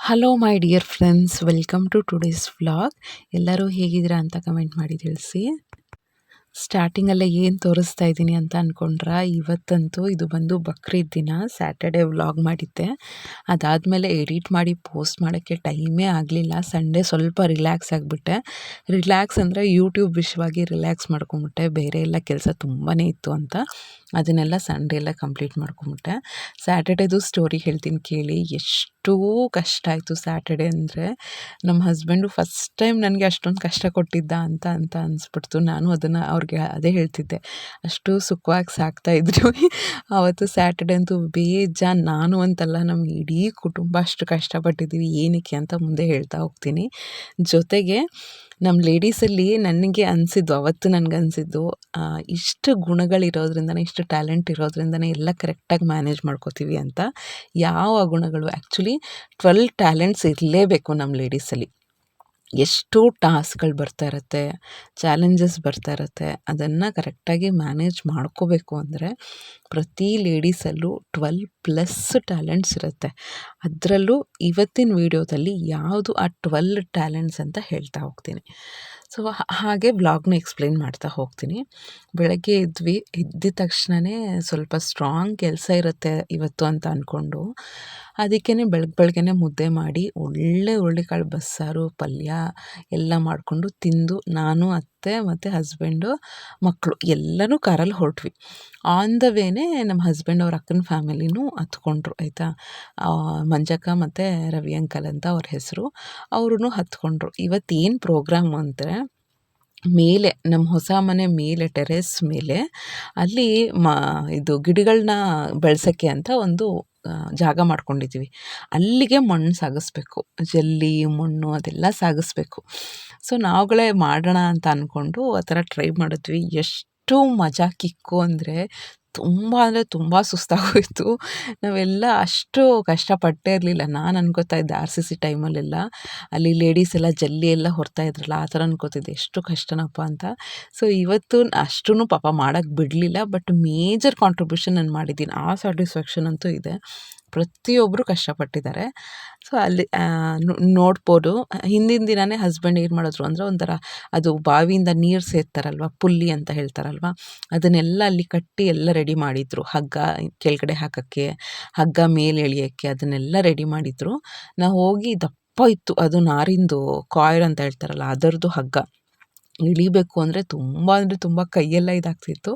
Hello my dear friends welcome to today's vlog ಎಲ್ಲರೂ ಹೇಗಿದ್ದೀರಾ ಅಂತ ಕಮೆಂಟ್ ಮಾಡಿ ತಿಳಿಸಿ. ಸ್ಟಾರ್ಟಿಂಗಲ್ಲೇ ಏನು ತೋರಿಸ್ತಾ ಇದ್ದೀನಿ ಅಂತ ಅಂದ್ಕೊಂಡ್ರಾ ಇವತ್ತಂತೂ ಇದು ಬಂದು ಬಕ್ರೀದ್ ದಿನ ಸ್ಯಾಟರ್ಡೇ ವ್ಲಾಗ್ ಮಾಡಿದ್ದೆ. ಅದಾದಮೇಲೆ ಎಡಿಟ್ ಮಾಡಿ ಪೋಸ್ಟ್ ಮಾಡೋಕ್ಕೆ ಟೈಮೇ ಆಗಲಿಲ್ಲ ಸಂಡೇ ಸ್ವಲ್ಪ ರಿಲ್ಯಾಕ್ಸ್ ಆಗಿಬಿಟ್ಟೆ. ರಿಲ್ಯಾಕ್ಸ್ ಅಂದರೆ ಯೂಟ್ಯೂಬ್ ವಿಷಯವಾಗಿ ರಿಲ್ಯಾಕ್ಸ್ ಮಾಡ್ಕೊಂಬಿಟ್ಟೆ, ಬೇರೆ ಎಲ್ಲ ಕೆಲಸ ತುಂಬಾ ಇತ್ತು ಅಂತ. ಅದನ್ನೆಲ್ಲ ಸಂಡೇ ಎಲ್ಲ ಕಂಪ್ಲೀಟ್ ಮಾಡ್ಕೊಂಬಿಟ್ಟೆ. ಸ್ಯಾಟರ್ಡೇದು ಸ್ಟೋರಿ ಹೇಳ್ತೀನಿ ಕೇಳಿ, ಎಷ್ಟೂ ಕಷ್ಟ ಆಯಿತು ಸ್ಯಾಟರ್ಡೆ ಅಂದರೆ. ನಮ್ಮ ಹಸ್ಬೆಂಡು ಫಸ್ಟ್ ಟೈಮ್ ನನಗೆ ಅಷ್ಟೊಂದು ಕಷ್ಟ ಕೊಟ್ಟಿದ್ದ ಅಂತ ಅಂತ ಅನ್ಸ್ಬಿಡ್ತು. ನಾನು ಅದನ್ನು ಅವ್ರಿಗೆ ಅದೇ ಹೇಳ್ತಿದ್ದೆ. ಅಷ್ಟು ಸುಖವಾಗಿ ಸಾಕ್ತಾಯಿದ್ರು ಆವತ್ತು ಸ್ಯಾಟರ್ಡೆ ಅಂತೂ ಬೇಜಾನ್ ನಾನು ಅಂತಲ್ಲ ನಮ್ಮ ಇಡೀ ಕುಟುಂಬ ಅಷ್ಟು ಕಷ್ಟಪಟ್ಟಿದ್ದೀವಿ ಏನಕ್ಕೆ ಅಂತ ಮುಂದೆ ಹೇಳ್ತಾ ಹೋಗ್ತೀನಿ. ಜೊತೆಗೆ ನಮ್ಮ ಲೇಡೀಸಲ್ಲಿ ನನಗೆ ಅನಿಸಿದ್ದು, ಅವತ್ತು ನನಗೆ ಅನಿಸಿದ್ದು ಇಷ್ಟು ಗುಣಗಳಿರೋದ್ರಿಂದನೇ, ಇಷ್ಟು ಟ್ಯಾಲೆಂಟ್ ಇರೋದ್ರಿಂದನೇ ಎಲ್ಲ ಕರೆಕ್ಟಾಗಿ ಮ್ಯಾನೇಜ್ ಮಾಡ್ಕೋತೀವಿ ಅಂತ. ಯಾವ ಗುಣಗಳು? ಆ್ಯಕ್ಚುಲಿ ಟ್ವೆಲ್ ಟ್ಯಾಲೆಂಟ್ಸ್ ಇರಲೇಬೇಕು ನಮ್ಮ ಲೇಡೀಸಲ್ಲಿ ಎಷ್ಟು ಟಾಸ್ಕ್ಗಳು ಬರ್ತಾ ಇರುತ್ತೆ, ಚಾಲೆಂಜಸ್ ಬರ್ತಾ ಇರುತ್ತೆ, ಅದನ್ನು ಕರೆಕ್ಟಾಗಿ ಮ್ಯಾನೇಜ್ ಮಾಡ್ಕೋಬೇಕು ಅಂದರೆ ಪ್ರತಿ ಲೇಡೀಸಲ್ಲೂ ಟ್ವೆಲ್ ಪ್ಲಸ್ ಟ್ಯಾಲೆಂಟ್ಸ್ ಇರುತ್ತೆ. ಅದರಲ್ಲೂ ಇವತ್ತಿನ ವೀಡಿಯೋದಲ್ಲಿ ಯಾವುದು ಆ ಟ್ವೆಲ್ ಟ್ಯಾಲೆಂಟ್ಸ್ ಅಂತ ಹೇಳ್ತಾ ಹೋಗ್ತೀನಿ. ಸೊ ಹಾಗೆ ವ್ಲಾಗ್ನ ಎಕ್ಸ್ಪ್ಲೇನ್ ಮಾಡ್ತಾ ಹೋಗ್ತೀನಿ. ಬೆಳಗ್ಗೆ ಎದ್ವಿ, ಎದ್ದಿದ ತಕ್ಷಣವೇ ಸ್ವಲ್ಪ ಸ್ಟ್ರಾಂಗ್ ಕೆಲಸ ಇರುತ್ತೆ ಇವತ್ತು ಅಂತ ಅಂದ್ಕೊಂಡು ಅದಕ್ಕೇ ಬೆಳಗ್ಗೆ ಬೆಳಗ್ಗೆನೆ ಮುದ್ದೆ ಮಾಡಿ, ಒಳ್ಳೆ ಹುರುಳಿಕಾಳು ಬಸ್ಸಾರು, ಪಲ್ಯ ಎಲ್ಲ ಮಾಡಿಕೊಂಡು ತಿಂದು, ನಾನು ಅತ್ತೆ ಮತ್ತು ಹಸ್ಬೆಂಡು ಮಕ್ಕಳು ಎಲ್ಲನೂ ಕಾರಲ್ಲಿ ಹೊರಟ್ವಿ. ಆನ್ ದ ವೇನೇ ನಮ್ಮ ಹಸ್ಬೆಂಡ್ ಅವ್ರ ಅಕ್ಕನ ಫ್ಯಾಮಿಲಿನೂ ಹತ್ಕೊಂಡ್ರು, ಆಯಿತಾ? ಮಂಜಕ್ಕ ಮತ್ತು ರವಿ ಅಂಕಲ್ ಅಂತ ಅವ್ರ ಹೆಸರು. ಅವ್ರೂ ಹತ್ಕೊಂಡ್ರು. ಇವತ್ತೇನು ಪ್ರೋಗ್ರಾಮು ಅಂದರೆ ಮೇಲೆ, ನಮ್ಮ ಹೊಸ ಮನೆ ಮೇಲೆ, ಟೆರೇಸ್ ಮೇಲೆ, ಅಲ್ಲಿ ಮ, ಇದು ಗಿಡಗಳನ್ನ ಬೆಳೆಸೋಕ್ಕೆ ಅಂತ ಒಂದು ಜಾಗ ಮಾಡ್ಕೊಂಡಿದ್ದೀವಿ. ಅಲ್ಲಿಗೆ ಮಣ್ಣು ಸಾಗಿಸ್ಬೇಕು. ಜಲ್ಲಿ, ಮಣ್ಣು ಅದೆಲ್ಲ ಸಾಗಿಸ್ಬೇಕು. ಸೊ, ನಾವುಗಳೇ ಮಾಡೋಣ ಅಂತ ಅಂದ್ಕೊಂಡು ಆ ಥರ ಟ್ರೈ ಮಾಡಿದ್ವಿ. ಎಷ್ಟು ಮಜಾ ಕಿಕ್ಕು ಅಂದರೆ ತುಂಬ ಅಂದರೆ ತುಂಬ ಸುಸ್ತಾಗೋಯಿತು. ನಾವೆಲ್ಲ ಅಷ್ಟು ಕಷ್ಟಪಟ್ಟೇ ಇರಲಿಲ್ಲ. ನಾನು ಅನ್ಕೋತಾ ಇದ್ದೆ ಆರ್ ಸಿ ಸಿ ಟೈಮಲ್ಲೆಲ್ಲ. ಅಲ್ಲಿ ಲೇಡೀಸ್ ಎಲ್ಲ ಜಲ್ಲಿ ಎಲ್ಲ ಹೊರ್ತಾ ಇದ್ರಲ್ಲ, ಆ ಥರ ಅನ್ಕೋತಿದ್ದೆ. ಎಷ್ಟು ಕಷ್ಟನಪ್ಪ ಅಂತ. ಸೊ ಇವತ್ತು ಅಷ್ಟೂ ಪಾಪ ಮಾಡೋಕ್ಕೆ ಬಿಡಲಿಲ್ಲ. ಬಟ್ ಮೇಜರ್ ಕಾಂಟ್ರಿಬ್ಯೂಷನ್ ನಾನು ಮಾಡಿದ್ದೀನಿ. ಆ ಸ್ಯಾಟಿಸ್ಫ್ಯಾಕ್ಷನ್ ಅಂತೂ ಇದೆ. ಪ್ರತಿಯೊಬ್ಬರು ಕಷ್ಟಪಟ್ಟಿದ್ದಾರೆ. ಸೊ ಅಲ್ಲಿ ನೋಡ್ಬೋದು. ಹಿಂದಿನ ದಿನವೇ ಹಸ್ಬೆಂಡ್ ಏನು ಮಾಡಿದ್ರು ಅಂದರೆ ಒಂಥರ ಅದು ಬಾವಿಯಿಂದ ನೀರು ಸೇರ್ತಾರಲ್ವ, ಪುಲ್ಲಿ ಅಂತ ಹೇಳ್ತಾರಲ್ವ, ಅದನ್ನೆಲ್ಲ ಅಲ್ಲಿ ಕಟ್ಟಿ ಎಲ್ಲ ರೆಡಿ ಮಾಡಿದರು. ಹಗ್ಗ ಕೆಳಗಡೆ ಹಾಕೋಕ್ಕೆ, ಹಗ್ಗ ಮೇಲೆ ಎಳಿಯೋಕ್ಕೆ ಅದನ್ನೆಲ್ಲ ರೆಡಿ ಮಾಡಿದರು. ನಾವು ಹೋಗಿ ದಪ್ಪ ಇತ್ತು. ಅದು ನಾರಿಂದು ಕಾಯಿರ್ ಅಂತ ಹೇಳ್ತಾರಲ್ಲ ಅದರದ್ದು ಹಗ್ಗ. ಇಳಿಬೇಕು ಅಂದರೆ ತುಂಬ ಅಂದರೆ ತುಂಬ ಕೈಯೆಲ್ಲ ಇದಾಗ್ತಿತ್ತು.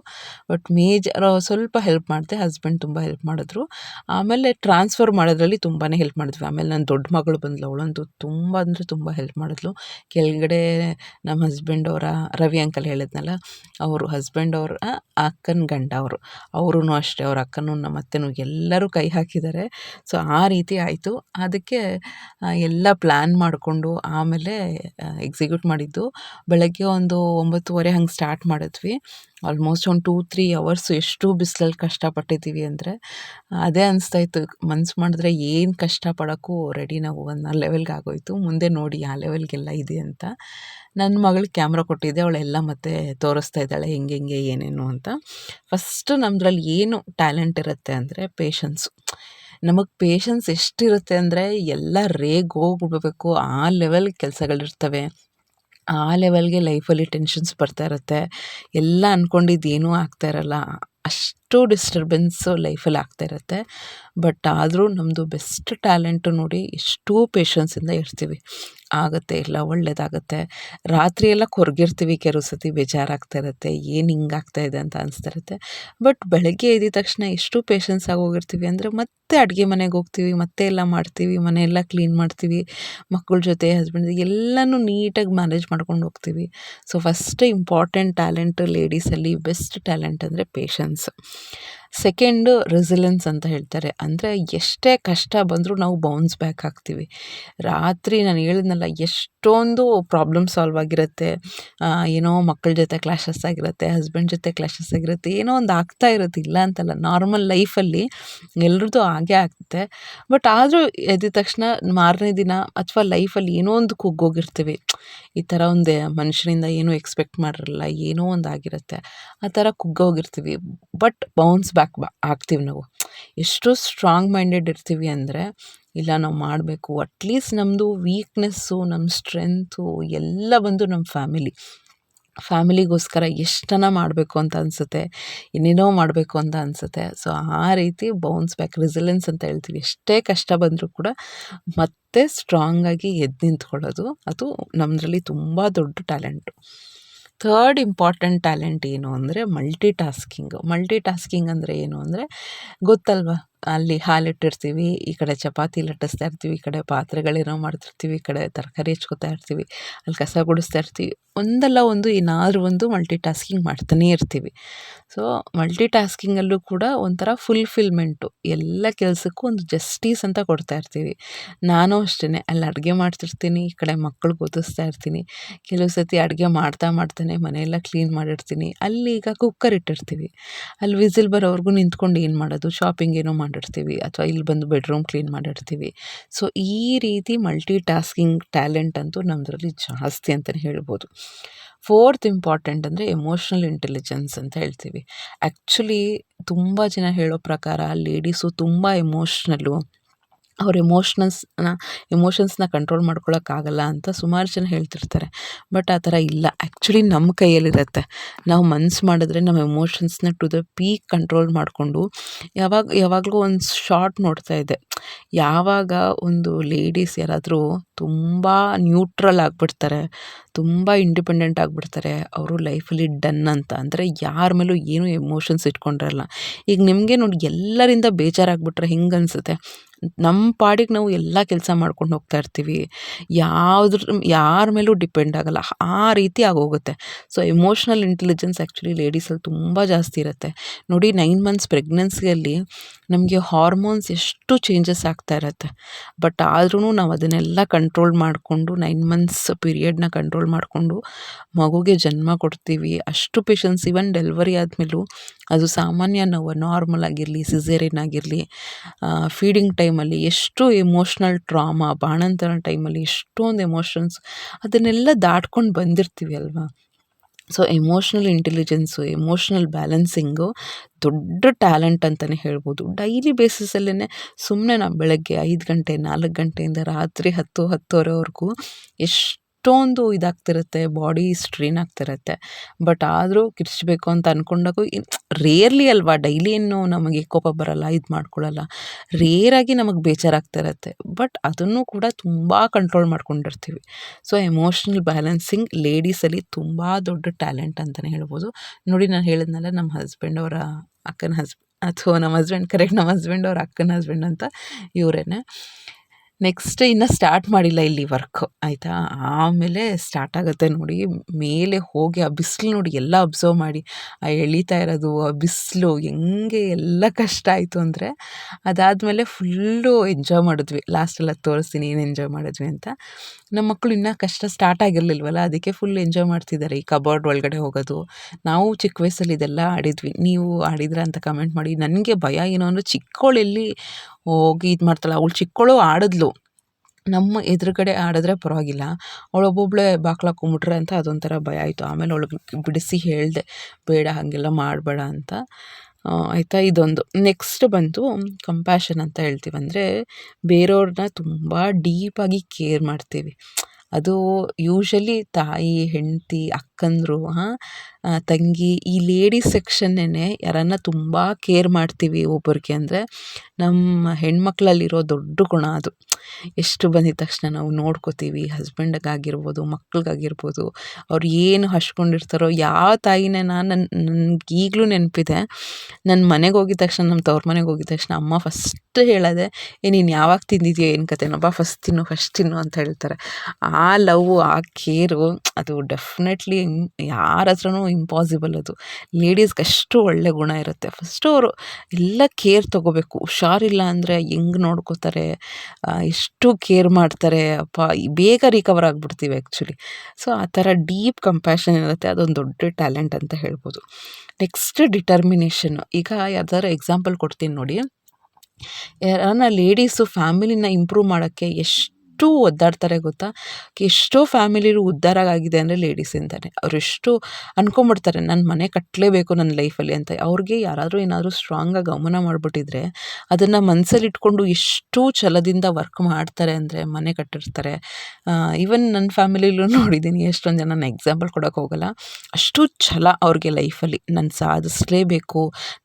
ಬಟ್ ಮೇಜರ್ ಸ್ವಲ್ಪ ಹೆಲ್ಪ್ ಮಾಡಿದೆ, ಹಸ್ಬೆಂಡ್ ತುಂಬ ಹೆಲ್ಪ್ ಮಾಡಿದ್ರು. ಆಮೇಲೆ ಟ್ರಾನ್ಸ್ಫರ್ ಮಾಡೋದ್ರಲ್ಲಿ ತುಂಬಾ ಹೆಲ್ಪ್ ಮಾಡಿದ್ವಿ. ಆಮೇಲೆ ನನ್ನ ದೊಡ್ಡ ಮಗಳು ಬಂದ್ಲು, ಅವಳಂತೂ ತುಂಬ ಅಂದರೆ ತುಂಬ ಹೆಲ್ಪ್ ಮಾಡಿದ್ಲು. ಕೆಳಗಡೆ ನಮ್ಮ ಹಸ್ಬೆಂಡ್ ಅವರ, ರವಿ ಅಂಕಲ್ ಹೇಳಿದ್ನಲ್ಲ, ಅವರು ಹಸ್ಬೆಂಡ್ ಅವರ ಅಕ್ಕನ ಗಂಡ ಅವರು. ಅವರೂ ಅಷ್ಟೇ, ಅವ್ರ ಅಕ್ಕನೂ ನಮ್ಮ ಅತ್ತೆನೂ ಎಲ್ಲರೂ ಕೈ ಹಾಕಿದ್ದಾರೆ. ಸೊ, ಆ ರೀತಿ ಆಯಿತು. ಅದಕ್ಕೆ ಎಲ್ಲ ಪ್ಲ್ಯಾನ್ ಮಾಡಿಕೊಂಡು ಆಮೇಲೆ ಎಕ್ಸಿಕ್ಯೂಟ್ ಮಾಡಿದ್ದು. ಬೆಳಗ್ಗೆ ಒಂದು ಒಂಬತ್ತುವರೆ ಹಂಗೆ ಸ್ಟಾರ್ಟ್ ಮಾಡಿದ್ವಿ. ಆಲ್ಮೋಸ್ಟ್ ಒಂದು ಟೂ ತ್ರೀ ಅವರ್ಸ್ ಎಷ್ಟು ಬಿಸಿಲಲ್ಲಿ ಕಷ್ಟಪಟ್ಟಿದ್ದೀವಿ ಅಂದರೆ, ಅದೇ ಅನಿಸ್ತಾಯಿತ್ತು ಮನ್ಸು ಮಾಡಿದ್ರೆ ಏನು ಕಷ್ಟಪಡೋಕ್ಕೂ ರೆಡಿ ನಾವು ಒಂದು ಆ ಲೆವೆಲ್ಗೆ ಆಗೋಯಿತು. ಮುಂದೆ ನೋಡಿ ಆ ಲೆವೆಲ್ಗೆಲ್ಲ ಇದೆ ಅಂತ. ನನ್ನ ಮಗಳು ಕ್ಯಾಮ್ರಾ ಕೊಟ್ಟಿದ್ದೆ, ಅವಳೆಲ್ಲ ಮತ್ತೆ ತೋರಿಸ್ತಾ ಇದ್ದಾಳೆ, ಹೆಂಗೆ ಹೆಂಗೆ, ಏನೇನು ಅಂತ. ಫಸ್ಟು ನಮ್ಮದ್ರಲ್ಲಿ ಏನು ಟ್ಯಾಲೆಂಟ್ ಇರುತ್ತೆ ಅಂದರೆ ಪೇಷನ್ಸು ನಮಗೆ ಪೇಷನ್ಸ್ ಎಷ್ಟಿರುತ್ತೆ ಅಂದರೆ, ಎಲ್ಲ ರೇಗ್ ಹೋಗ್ಬಿಡ್ಬೇಕು. ಆ ಲೆವೆಲ್ ಕೆಲಸಗಳಿರ್ತವೆ. ಆ ಲೆವೆಲ್ಗೆ ಲೈಫಲ್ಲಿ ಟೆನ್ಷನ್ಸ್ ಬರ್ತಾ ಇರುತ್ತೆ. ಎಲ್ಲ ಅಂದ್ಕೊಂಡಿದ್ದು ಏನೂ ಆಗ್ತಾ ಇರಲ್ಲ. ಅಷ್ಟು ಡಿಸ್ಟರ್ಬೆನ್ಸು ಲೈಫಲ್ಲಿ ಆಗ್ತಾ ಇರುತ್ತೆ. ಬಟ್ ಆದರೂ ನಮ್ಮದು ಬೆಸ್ಟ್ ಟ್ಯಾಲೆಂಟು ನೋಡಿ ಎಷ್ಟು ಪೇಷನ್ಸಿಂದ ಇರ್ತೀವಿ. ಆಗುತ್ತೆ, ಇಲ್ಲ ಒಳ್ಳೇದಾಗುತ್ತೆ. ರಾತ್ರಿ ಎಲ್ಲ ಕೊರಗಿರ್ತೀವಿ ಕೆಲವು ಸತಿ, ಬೇಜಾರಾಗ್ತಾ ಇರುತ್ತೆ, ಏನು ಹಿಂಗಾಗ್ತಾ ಇದೆ ಅಂತ ಅನಿಸ್ತಾ ಇರುತ್ತೆ. ಬಟ್ ಬೆಳಗ್ಗೆ ಎದ್ದಿದ ತಕ್ಷಣ ಎಷ್ಟು ಪೇಷನ್ಸ್ ಹೋಗಿರ್ತೀವಿ ಅಂದರೆ ಮತ್ತೆ ಅಡುಗೆ ಮನೆಗೆ ಹೋಗ್ತೀವಿ, ಮತ್ತೆ ಎಲ್ಲ ಮಾಡ್ತೀವಿ, ಮನೆಯೆಲ್ಲ ಕ್ಲೀನ್ ಮಾಡ್ತೀವಿ ಮಕ್ಕಳ ಜೊತೆ ಹಸ್ಬೆಂಡ್ ಎಲ್ಲನೂ ನೀಟಾಗಿ ಮ್ಯಾನೇಜ್ ಮಾಡ್ಕೊಂಡು ಹೋಗ್ತೀವಿ. ಸೊ ಫಸ್ಟ್ ಇಂಪಾರ್ಟೆಂಟ್ ಟ್ಯಾಲೆಂಟ್ ಲೇಡೀಸಲ್ಲಿ ಬೆಸ್ಟ್ ಟ್ಯಾಲೆಂಟ್ ಅಂದರೆ ಪೇಷನ್ಸ್ ಸೆಕೆಂಡು ರೆಸಿಲೆನ್ಸ್ ಅಂತ ಹೇಳ್ತಾರೆ. ಅಂದರೆ ಎಷ್ಟೇ ಕಷ್ಟ ಬಂದರೂ ನಾವು ಬೌನ್ಸ್ ಬ್ಯಾಕ್ ಆಗ್ತೀವಿ. ರಾತ್ರಿ ನಾನು ಹೇಳಿದ್ನಲ್ಲ ಎಷ್ಟೊಂದು ಪ್ರಾಬ್ಲಮ್ ಸಾಲ್ವ್ ಆಗಿರುತ್ತೆ. ಏನೋ ಮಕ್ಕಳ ಜೊತೆ ಕ್ಲಾಶಸ್ ಆಗಿರುತ್ತೆ ಹಸ್ಬೆಂಡ್ ಜೊತೆ ಕ್ಲಾಶಸ್ ಆಗಿರುತ್ತೆ, ಏನೋ ಒಂದು ಆಗ್ತಾ ಇರುತ್ತೆ, ಇಲ್ಲ ಅಂತಲ್ಲ ನಾರ್ಮಲ್ ಲೈಫಲ್ಲಿ ಎಲ್ರದ್ದು ಆಗೇ ಆಗುತ್ತೆ ಬಟ್ ಆದರೂ ಎದ್ದ ತಕ್ಷಣ ಮಾರನೇ ದಿನ ಅಥವಾ ಲೈಫಲ್ಲಿ ಏನೋ ಒಂದು ಕುಗ್ಗೋಗಿರ್ತೀವಿ ಈ ಥರ ಒಂದು ಮನುಷ್ಯರಿಂದ ಏನೂ ಎಕ್ಸ್ಪೆಕ್ಟ್ ಮಾಡಿರಲ್ಲ, ಏನೋ ಒಂದು ಆಗಿರುತ್ತೆ. ಆ ಥರ ಕುಗ್ಗೋಗಿರ್ತೀವಿ ಬಟ್ ಬೌನ್ಸ್ ಬ್ಯಾಕ್ ಆಗ್ತೀವಿ ನಾವು. ಎಷ್ಟು ಸ್ಟ್ರಾಂಗ್ ಮೈಂಡೆಡ್ ಇರ್ತೀವಿ ಅಂದರೆ ಇಲ್ಲ, ನಾವು ಮಾಡಬೇಕು. ಅಟ್ಲೀಸ್ಟ್ ನಮ್ಮದು ವೀಕ್ನೆಸ್ಸು ನಮ್ಮ ಸ್ಟ್ರೆಂತು ಎಲ್ಲ ಬಂದು ನಮ್ಮ ಫ್ಯಾಮಿಲಿ ಫ್ಯಾಮಿಲಿಗೋಸ್ಕರ ಎಷ್ಟನ ಮಾಡಬೇಕು ಅಂತ ಅನಿಸುತ್ತೆ, ಏನೇನೋ ಮಾಡಬೇಕು ಅಂತ ಅನಿಸುತ್ತೆ. ಸೊ ಆ ರೀತಿ ಬೌನ್ಸ್ ಬ್ಯಾಕ್ ರೆಸಿಲೆನ್ಸ್ ಅಂತ ಹೇಳ್ತೀವಿ. ಎಷ್ಟೇ ಕಷ್ಟ ಬಂದರೂ ಕೂಡ ಮತ್ತೆ ಸ್ಟ್ರಾಂಗಾಗಿ ಎದ್ದು ನಿಂತ್ಕೊಳ್ಳೋದು, ಅದು ನಮ್ಮದ್ರಲ್ಲಿ ತುಂಬ ದೊಡ್ಡ ಟ್ಯಾಲೆಂಟು ಥರ್ಡ್ ಇಂಪಾರ್ಟೆಂಟ್ ಟ್ಯಾಲೆಂಟ್ ಏನು ಅಂದರೆ ಮಲ್ಟಿ ಟಾಸ್ಕಿಂಗು ಮಲ್ಟಿ ಟಾಸ್ಕಿಂಗ್ ಅಂದರೆ ಏನು ಅಂದರೆ ಗೊತ್ತಲ್ವಾ? ಅಲ್ಲಿ ಹಾಲಿಟ್ಟಿರ್ತೀವಿ, ಈ ಕಡೆ ಚಪಾತಿ ಲಟ್ಟಿಸ್ತಾ ಇರ್ತೀವಿ, ಈ ಕಡೆ ಪಾತ್ರೆಗಳೇನೋ ಮಾಡ್ತಿರ್ತೀವಿ, ಈ ಕಡೆ ತರಕಾರಿ ಹೆಚ್ಕೊತಾ ಇರ್ತೀವಿ, ಅಲ್ಲಿ ಕಸ ಗುಡಿಸ್ತಾ ಇರ್ತೀವಿ. ಒಂದಲ್ಲ ಒಂದು ಏನಾದರೂ ಒಂದು ಮಲ್ಟಿ ಟಾಸ್ಕಿಂಗ್ ಮಾಡ್ತಾನೇ ಇರ್ತೀವಿ. ಸೊ ಮಲ್ಟಿ ಟಾಸ್ಕಿಂಗಲ್ಲೂ ಕೂಡ ಒಂಥರ ಫುಲ್ಫಿಲ್ಮೆಂಟು ಎಲ್ಲ ಕೆಲಸಕ್ಕೂ ಒಂದು ಜಸ್ಟೀಸ್ ಅಂತ ಕೊಡ್ತಾ ಇರ್ತೀವಿ. ನಾನು ಅಷ್ಟೇ ಅಲ್ಲಿ ಅಡುಗೆ ಮಾಡ್ತಿರ್ತೀನಿ, ಈ ಕಡೆ ಮಕ್ಕಳು ಓದಿಸ್ತಾ ಇರ್ತೀನಿ, ಕೆಲವು ಸತಿ ಅಡುಗೆ ಮಾಡ್ತಾ ಮಾಡ್ತಾನೆ, ಮನೆಯೆಲ್ಲ ಕ್ಲೀನ್ ಮಾಡಿರ್ತೀನಿ. ಅಲ್ಲಿ ಈಗ ಕುಕ್ಕರ್ ಇಟ್ಟಿರ್ತೀವಿ. ಅಲ್ಲಿ ವಿಸಿಲ್ ಬರೋವರೆಗೂ ನಿಂತ್ಕೊಂಡು ಏನು ಮಾಡೋದು? ಶಾಪಿಂಗ್ ಏನೋ ಮಾಡಿರ್ತೀವಿ ಅಥವಾ ಇಲ್ಲಿ ಬಂದು ಬೆಡ್ರೂಮ್ ಕ್ಲೀನ್ ಮಾಡಿರ್ತೀವಿ. ಸೊ, ಈ ರೀತಿ ಮಲ್ಟಿ ಟಾಸ್ಕಿಂಗ್ ಟ್ಯಾಲೆಂಟ್ ಅಂತೂ ನಮ್ಮದ್ರಲ್ಲಿ ಜಾಸ್ತಿ ಅಂತಲೇ ಹೇಳ್ಬೋದು. ಫೋರ್ತ್ ಇಂಪಾರ್ಟೆಂಟ್ ಅಂದರೆ ಎಮೋಷ್ನಲ್ ಇಂಟೆಲಿಜೆನ್ಸ್ ಅಂತ ಹೇಳ್ತೀವಿ. ಆ್ಯಕ್ಚುಲಿ ತುಂಬ ಜನ ಹೇಳೋ ಪ್ರಕಾರ ಲೇಡೀಸು ತುಂಬ ಎಮೋಷ್ನಲ್ಲು ಅವ್ರ ಎಮೋಷ್ನಲ್ಸ್ನ ಎಮೋಷನ್ಸ್ನ ಕಂಟ್ರೋಲ್ ಮಾಡ್ಕೊಳಕ್ಕಾಗಲ್ಲ ಅಂತ ಸುಮಾರು ಜನ ಹೇಳ್ತಿರ್ತಾರೆ. ಬಟ್ ಆ ಥರ ಇಲ್ಲ. ಆ್ಯಕ್ಚುಲಿ ನಮ್ಮ ಕೈಯಲ್ಲಿರುತ್ತೆ. ನಾವು ಮನ್ಸು ಮಾಡಿದ್ರೆ ನಮ್ಮ ಎಮೋಷನ್ಸ್ನ ಟು ದ ಪೀಕ್ ಕಂಟ್ರೋಲ್ ಮಾಡಿಕೊಂಡು ಯಾವಾಗ, ಯಾವಾಗಲೂ ಒಂದು ಶಾರ್ಟ್ ನೋಡ್ತಾ ಇದ್ದೆ ಯಾವಾಗ ಒಂದು ಲೇಡೀಸ್ ಯಾರಾದರೂ ತುಂಬ ನ್ಯೂಟ್ರಲ್ ಆಗಿಬಿಡ್ತಾರೆ, ತುಂಬ ಇಂಡಿಪೆಂಡೆಂಟ್ ಆಗಿಬಿಡ್ತಾರೆ, ಅವರು ಲೈಫಲ್ಲಿ ಡನ್ ಅಂತ ಅಂದರೆ ಯಾರ ಮೇಲೂ ಏನೂ ಎಮೋಷನ್ಸ್ ಇಟ್ಕೊಂಡಿರಲ್ಲ. ಈಗ ನಿಮಗೆ ನೋಡಿ ಎಲ್ಲರಿಂದ ಬೇಜಾರಾಗ್ಬಿಟ್ರೆ ಹೆಂಗೆ ಅನಿಸುತ್ತೆ? ನಮ್ಮ ಪಾಡಿಗೆ ನಾವು ಎಲ್ಲ ಕೆಲಸ ಮಾಡ್ಕೊಂಡು ಹೋಗ್ತಾ ಇರ್ತೀವಿ. ಯಾವುದ್ರ, ಯಾರ ಮೇಲೂ ಡಿಪೆಂಡ್ ಆಗಲ್ಲ. ಆ ರೀತಿ ಆಗೋಗುತ್ತೆ. ಸೊ, ಎಮೋಷ್ನಲ್ ಇಂಟೆಲಿಜೆನ್ಸ್ ಆ್ಯಕ್ಚುಲಿ ಲೇಡೀಸಲ್ಲಿ ತುಂಬ ಜಾಸ್ತಿ ಇರುತ್ತೆ. ನೋಡಿ, ನೈನ್ ಮಂತ್ಸ್ ಪ್ರೆಗ್ನೆನ್ಸಿಯಲ್ಲಿ ನಮಗೆ ಹಾರ್ಮೋನ್ಸ್ ಎಷ್ಟು ಚೇಂಜಸ್ ಆಗ್ತಾ ಇರುತ್ತೆ. ಬಟ್ ಆದ್ರೂ ನಾವು ಅದನ್ನೆಲ್ಲ ಕಂಟ್ರೋಲ್ ಮಾಡಿಕೊಂಡು, ನೈನ್ ಮಂತ್ಸ್ ಪೀರಿಯಡ್ನ ಕಂಟ್ರೋಲ್ ಮಾಡಿಕೊಂಡು ಮಗುಗೆ ಜನ್ಮ ಕೊಡ್ತೀವಿ. ಅಷ್ಟು ಪೇಷನ್ಸ್ ಇವನ್ ಡೆಲಿವರಿ ಆದಮೇಲೂ ಅದು ಸಾಮಾನ್ಯ ನೋವು, ನಾರ್ಮಲ್ ಆಗಿರಲಿ, ಸಿಸೇರಿಯನ್ ಆಗಿರಲಿ ಫೀಡಿಂಗ್ ಟೈಮಲ್ಲಿ ಎಷ್ಟು ಎಮೋಷ್ನಲ್ ಟ್ರಾಮಾ ಬಾಣಂತನ ಟೈಮಲ್ಲಿ ಎಷ್ಟೊಂದು ಎಮೋಷನ್ಸ್ ಅದನ್ನೆಲ್ಲ ದಾಟ್ಕೊಂಡು ಬಂದಿರ್ತೀವಿ ಅಲ್ವಾ? So emotional intelligence emotional balancing ದೊಡ್ಡ ಟ್ಯಾಲೆಂಟ್ ಅಂತಲೇ ಹೇಳ್ಬೋದು. ಡೈಲಿ ಬೇಸಿಸಲ್ಲೇ ಸುಮ್ಮನೆ ನಾವು ಬೆಳಗ್ಗೆ ಐದು ಗಂಟೆ, ನಾಲ್ಕು ಗಂಟೆಯಿಂದ ರಾತ್ರಿ ಹತ್ತು, ಹತ್ತುವರೆವರೆಗೂ ಎಷ್ಟು ಎಷ್ಟೊಂದು ಇದಾಗ್ತಿರುತ್ತೆ, ಬಾಡಿ ಸ್ಟ್ರೈನ್ ಆಗ್ತಿರುತ್ತೆ. ಬಟ್ ಆದರೂ ಕಿರ್ಚಬೇಕು ಅಂತ ಅಂದ್ಕೊಂಡಾಗೂ ರೇರ್ಲಿ ಅಲ್ವಾ, ಡೈಲಿ ಏನು ನಮಗೆ ಕೋಪ ಬರಲ್ಲ, ಇದು ಮಾಡ್ಕೊಳ್ಳಲ್ಲ ರೇರಾಗಿ ನಮಗೆ ಬೇಜಾರಾಗ್ತಿರುತ್ತೆ. ಬಟ್ ಅದನ್ನು ಕೂಡ ತುಂಬ ಕಂಟ್ರೋಲ್ ಮಾಡ್ಕೊಂಡಿರ್ತೀವಿ. ಸೊ, ಎಮೋಷ್ನಲ್ ಬ್ಯಾಲೆನ್ಸಿಂಗ್ ಲೇಡೀಸಲ್ಲಿ ತುಂಬ ದೊಡ್ಡ ಟ್ಯಾಲೆಂಟ್ ಅಂತಲೇ ಹೇಳ್ಬೋದು. ನೋಡಿ, ನಾನು ಹೇಳಿದ್ನಲ್ಲ, ನಮ್ಮ ಹಸ್ಬೆಂಡ್ ಅವರ ಅಕ್ಕನ ಹಸ್ಬೆಂಡ್ ಅಥವಾ ನಮ್ಮ ಹಸ್ಬೆಂಡ್, ಕರೆಕ್ಟ್, ನಮ್ಮ ಹಸ್ಬೆಂಡ್ ಅವ್ರ ಅಕ್ಕನ ಹಸ್ಬೆಂಡ್ ಅಂತ ಇವರೇ ನೆಕ್ಸ್ಟ್ ಇನ್ನು ಸ್ಟಾರ್ಟ್ ಮಾಡಿಲ್ಲ ಇಲ್ಲಿ ವರ್ಕ್ ಆಯಿತಾ? ಆಮೇಲೆ ಸ್ಟಾರ್ಟ್ ಆಗುತ್ತೆ ನೋಡಿ. ಮೇಲೆ ಹೋಗಿ ಆ ಬಿಸಿಲು ನೋಡಿ ಎಲ್ಲ ಅಬ್ಸರ್ವ್ ಮಾಡಿ. ಆ ಎಳಿತಾ ಇರೋದು, ಆ ಬಿಸಿಲು ಹೆಂಗೆ ಎಲ್ಲ ಕಷ್ಟ ಆಯಿತು ಅಂದರೆ ಅದಾದಮೇಲೆ ಫುಲ್ಲು ಎಂಜಾಯ್ ಮಾಡಿದ್ವಿ. ಲಾಸ್ಟೆಲ್ಲ ತೋರಿಸ್ತೀನಿ, ಏನು ಎಂಜಾಯ್ ಮಾಡಿದ್ವಿ ಅಂತ. ನಮ್ಮ ಮಕ್ಕಳು ಇನ್ನೂ ಕಷ್ಟ ಸ್ಟಾರ್ಟ್ ಆಗಿರಲಿಲ್ವಲ್ಲ, ಅದಕ್ಕೆ ಫುಲ್ ಎಂಜಾಯ್ ಮಾಡ್ತಿದ್ದಾರೆ. ಈ ಕಬೋರ್ಡ್ ಒಳಗಡೆ ಹೋಗೋದು. ನಾವು ಚಿಕ್ಕ ವಯಸ್ಸಲ್ಲಿ ಇದೆಲ್ಲ ಆಡಿದ್ವಿ. ನೀವು ಆಡಿದ್ರ ಅಂತ ಕಮೆಂಟ್ ಮಾಡಿ. ನನಗೆ ಭಯ ಏನು ಅಂದರೆ ಚಿಕ್ಕವಳೆಲ್ಲಿ ಹೋಗಿ ಇದು ಮಾಡ್ತಾಳೆ. ಅವಳು ಚಿಕ್ಕವಳು ಆಡಿದ್ಲು. ನಮ್ಮ ಎದುರುಗಡೆ ಆಡಿದ್ರೆ ಪರವಾಗಿಲ್ಲ. ಅವಳು ಬಾಕ್ಲ ಕುಂಬಿಟ್ರೆ ಅಂತ ಅದೊಂಥರ ಭಯ ಆಯಿತು. ಆಮೇಲೆ ಅವಳಿಗೆ ಬಿಡಿಸಿ ಹೇಳಿದೆ, ಬೇಡ, ಹಾಗೆಲ್ಲ ಮಾಡಬೇಡ ಅಂತ. ಆಯಿತಾ? ಇದೊಂದು. ನೆಕ್ಸ್ಟ್ ಬಂತು ಕಂಪ್ಯಾಷನ್ ಅಂತ ಹೇಳ್ತೀವಂದರೆ ಬೇರೆಯವ್ರನ್ನ ತುಂಬ ಡೀಪಾಗಿ ಕೇರ್ ಮಾಡ್ತೀವಿ. ಅದು ಯೂಶಲಿ ತಾಯಿ, ಹೆಂಡತಿ, ಅಕ್ಕಂದರು ತಂಗಿ ಈ ಲೇಡೀಸ್ ಸೆಕ್ಷನ್ನೇ ಯಾರನ್ನ ತುಂಬ ಕೇರ್ ಮಾಡ್ತೀವಿ ಒಬ್ಬರಿಗೆ ಅಂದರೆ ನಮ್ಮ ಹೆಣ್ಮಕ್ಳಲ್ಲಿರೋ ದೊಡ್ಡ ಗುಣ ಅದು. ಎಷ್ಟು ಬಂದಿದ ತಕ್ಷಣ ನಾವು ನೋಡ್ಕೋತೀವಿ ಹಸ್ಬೆಂಡ್ಗಾಗಿರ್ಬೋದು ಮಕ್ಳಿಗಾಗಿರ್ಬೋದು, ಅವ್ರು ಏನು ಹಚ್ಕೊಂಡಿರ್ತಾರೋ, ಯಾವ ತಾಯಿನೇ ನಾನು ನನ್ನ ನನ್ಗೆ ಈಗಲೂ ನೆನಪಿದೆ. ನನ್ನ ಮನೆಗೆ ಹೋಗಿದ ತಕ್ಷಣ ನಮ್ಮ ತವ್ರ ಮನೆಗೆ ಹೋಗಿದ ತಕ್ಷಣ ಅಮ್ಮ ಫಸ್ಟ್ ಹೇಳೋದೆ, ಏ, ನೀನು ಯಾವಾಗ ತಿಂದಿದ್ಯಾ, ಏನು ಕತೆನೋ ಫಸ್ಟ್ ತಿನ್ನು ಫಸ್ಟ್ ತಿನ್ನು, ಅಂತ ಹೇಳ್ತಾರೆ. ಆ ಲವ್ ಆ ಕೇರು ಅದು ಡೆಫಿನೆಟ್ಲಿ ಯಾರ ಹತ್ರನೂ ಇಂಪಾಸಿಬಲ್ ಅದು. ಲೇಡೀಸ್ಗೆ ಅಷ್ಟು ಒಳ್ಳೆ ಗುಣ ಇರುತ್ತೆ. ಫಸ್ಟು ಅವರು ಎಲ್ಲ ಕೇರ್ ತೊಗೋಬೇಕು. ಹುಷಾರಿಲ್ಲ ಅಂದರೆ ಹೆಂಗೆ ನೋಡ್ಕೋತಾರೆ? ಎಷ್ಟು ಕೇರ್ ಮಾಡ್ತಾರೆ, ಅಪ್ಪ ಬೇಗ ರಿಕವರ್ ಆಗಿಬಿಡ್ತೀವಿ ಆ್ಯಕ್ಚುಲಿ ಸೊ ಆ ಥರ ಡೀಪ್ ಕಂಪ್ಯಾಷನ್ ಇರುತ್ತೆ, ಅದೊಂದು ದೊಡ್ಡ ಟ್ಯಾಲೆಂಟ್ ಅಂತ ಹೇಳ್ಬೋದು. ನೆಕ್ಸ್ಟ್ ಡಿಟರ್ಮಿನೇಷನ್ ಈಗ ಯಾವ್ದಾದ್ರು ಎಕ್ಸಾಂಪಲ್ ಕೊಡ್ತೀನಿ ನೋಡಿ. ಯಾರನ್ನ ಲೇಡೀಸು ಫ್ಯಾಮಿಲಿನ ಇಂಪ್ರೂವ್ ಮಾಡೋಕ್ಕೆ ಎಷ್ಟು ಎಷ್ಟು ಒದ್ದಾಡ್ತಾರೆ ಗೊತ್ತಾ? ಎಷ್ಟೋ ಫ್ಯಾಮಿಲಿಲು ಉದ್ಧಾರ ಆಗಿದೆ ಅಂದರೆ ಅವ್ರು ಅವರೆಷ್ಟು ಅಂದ್ಕೊಂಬಿಡ್ತಾರೆ ನನ್ನ ಮನೆ ಕಟ್ಟಲೇಬೇಕು ನನ್ನ ಲೈಫಲ್ಲಿ ಅಂತ. ಅವ್ರಿಗೆ ಯಾರಾದರೂ ಏನಾದರೂ ಸ್ಟ್ರಾಂಗಾಗಿ ಗಮನ ಮಾಡಿಬಿಟ್ಟಿದ್ರೆ, ಅದನ್ನು ಮನಸ್ಸಲ್ಲಿ ಇಟ್ಕೊಂಡು ಎಷ್ಟು ಛಲದಿಂದ ವರ್ಕ್ ಮಾಡ್ತಾರೆ ಅಂದರೆ, ಮನೆ ಕಟ್ಟಿರ್ತಾರೆ. ಈವನ್ ನನ್ನ ಫ್ಯಾಮಿಲಿಲೂ ನೋಡಿದ್ದೀನಿ ಎಷ್ಟೊಂದು ಜನ ನಾನು ಎಕ್ಸಾಂಪಲ್ ಕೊಡೋಕೆ ಹೋಗಲ್ಲ. ಅಷ್ಟು ಛಲ ಅವ್ರಿಗೆ ಲೈಫಲ್ಲಿ ನಾನು ಸಾಧಿಸಲೇಬೇಕು.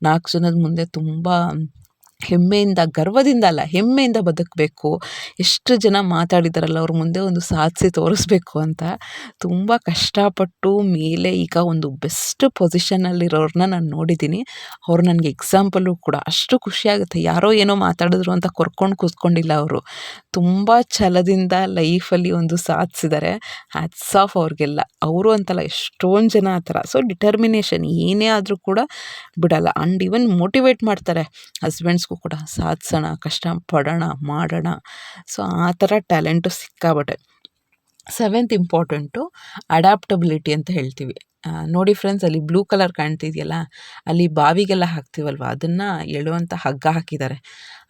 ನಾಲ್ಕು ಜನದ ಮುಂದೆ ತುಂಬ ಹೆಮ್ಮೆಯಿಂದ, ಗರ್ವದಿಂದ ಅಲ್ಲ, ಹೆಮ್ಮೆಯಿಂದ ಬದುಕಬೇಕು. ಎಷ್ಟು ಜನ ಮಾತಾಡಿದಾರಲ್ಲ, ಅವ್ರ ಮುಂದೆ ಒಂದು ಸಾಧಿಸಿ ತೋರಿಸ್ಬೇಕು ಅಂತ. ತುಂಬ ಕಷ್ಟಪಟ್ಟು ಮೇಲೆ ಈಗ ಒಂದು ಬೆಸ್ಟ್ ಪೊಸಿಷನಲ್ಲಿರೋರನ್ನ ನಾನು ನೋಡಿದ್ದೀನಿ ಅವ್ರು ನನಗೆ ಎಕ್ಸಾಂಪಲು ಕೂಡ ಅಷ್ಟು ಖುಷಿಯಾಗುತ್ತೆ. ಯಾರೋ ಏನೋ ಮಾತಾಡಿದ್ರು ಅಂತ ಕೊರ್ಕೊಂಡು ಕೂತ್ಕೊಂಡಿಲ್ಲ ಅವರು. ತುಂಬ ಛಲದಿಂದ ಲೈಫಲ್ಲಿ ಒಂದು ಸಾಧಿಸಿದ್ದಾರೆ ಹ್ಯಾಟ್ಸ್ ಆಫ್ ಅವ್ರಿಗೆಲ್ಲ. ಅವರು ಅಂತಲ್ಲ ಎಷ್ಟೊಂದು ಜನ ಆ ಥರ. ಸೊ ಡಿಟರ್ಮಿನೇಷನ್ ಏನೇ ಆದರೂ ಕೂಡ ಬಿಡಲ್ಲ. ಆ್ಯಂಡ್ ಈವನ್ ಮೋಟಿವೇಟ್ ಮಾಡ್ತಾರೆ. ಹಸ್ಬೆಂಡ್ಸ್ಗೂ ಕೂಡ ಸಾಧಿಸೋಣ ಕಷ್ಟ ಪಡೋಣ ಮಾಡೋಣ. ಸೊ ಆ ಥರ ಟ್ಯಾಲೆಂಟು ಸಿಕ್ಕಾಬಟ್ಟೆ ಸೆವೆಂತ್ ಇಂಪಾರ್ಟೆಂಟು ಅಡ್ಯಾಪ್ಟಬಿಲಿಟಿ ಅಂತ ಹೇಳ್ತೀವಿ. ನೋಡಿ ಫ್ರೆಂಡ್ಸ್ ಅಲ್ಲಿ ಬ್ಲೂ ಕಲರ್ ಕಾಣ್ತಿದೆಯಲ್ಲ, ಅಲ್ಲಿ ಬಾವಿಗೆಲ್ಲ ಹಾಕ್ತೀವಲ್ವ? ಅದನ್ನು ಎಳುವಂಥ ಹಗ್ಗ ಹಾಕಿದ್ದಾರೆ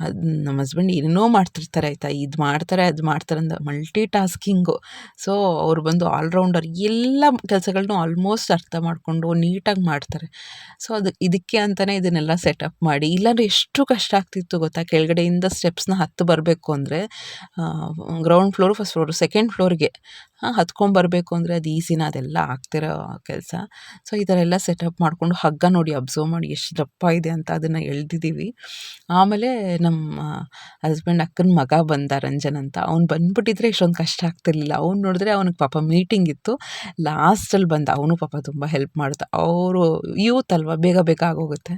ಅದು ನಮ್ಮ ಹಸ್ಬೆಂಡ್ ಏನೇನೋ ಮಾಡ್ತಿರ್ತಾರೆ ಆಯಿತಾ? ಇದು ಮಾಡ್ತಾರೆ, ಅದು ಮಾಡ್ತಾರೆ ಅಂತ ಮಲ್ಟಿ ಟಾಸ್ಕಿಂಗು ಸೊ ಅವ್ರು ಬಂದು ಆಲ್ರೌಂಡರ್ ಎಲ್ಲ ಕೆಲಸಗಳನ್ನ ಆಲ್ಮೋಸ್ಟ್ ಅರ್ಥ ಮಾಡಿಕೊಂಡು ನೀಟಾಗಿ ಮಾಡ್ತಾರೆ. ಸೊ ಅದು ಇದಕ್ಕೆ ಅಂತಲೇ ಇದನ್ನೆಲ್ಲ ಸೆಟಪ್ ಮಾಡಿ, ಇಲ್ಲಾಂದರೆ ಎಷ್ಟು ಕಷ್ಟ ಆಗ್ತಿತ್ತು ಗೊತ್ತಾ? ಕೆಳಗಡೆಯಿಂದ ಸ್ಟೆಪ್ಸ್ನ ಹತ್ತು ಬರಬೇಕು ಅಂದರೆ ground floor first floor second ಫ್ಲೋರ್ಗೆ ಹತ್ಕೊಂಬರಬೇಕು ಅಂದರೆ ಅದು ಈಸಿನ ಅದೆಲ್ಲ ಆಗ್ತಿರೋ ಕೆಲಸ. ಸೊ ಈ ಥರ ಎಲ್ಲ ಸೆಟಪ್ ಮಾಡಿಕೊಂಡು ಹಗ್ಗ ನೋಡಿ ಅಬ್ಸರ್ವ್ ಮಾಡಿ ಎಷ್ಟು ದಪ್ಪ ಇದೆ ಅಂತ ಅದನ್ನು ಎಳ್ದಿದ್ದೀವಿ. ಆಮೇಲೆ ನಮ್ಮ ಹಸ್ಬೆಂಡ್ ಅಕ್ಕನ ಮಗ ಬಂದ ರಂಜನ್ ಅಂತ. ಅವ್ನು ಬಂದ್ಬಿಟ್ಟಿದ್ರೆ ಇಷ್ಟೊಂದು ಕಷ್ಟ ಆಗ್ತಿರ್ಲಿಲ್ಲ. ಅವ್ನು ನೋಡಿದ್ರೆ ಅವ್ನಿಗೆ ಪಾಪ ಮೀಟಿಂಗ್ ಇತ್ತು. ಲಾಸ್ಟಲ್ಲಿ ಬಂದ, ಅವನು ಪಾಪ ತುಂಬ ಹೆಲ್ಪ್ ಮಾಡ್ದ ಅವರು ಯೂತ್ ಅಲ್ವಾ, ಬೇಗ ಬೇಗ ಆಗೋಗುತ್ತೆ.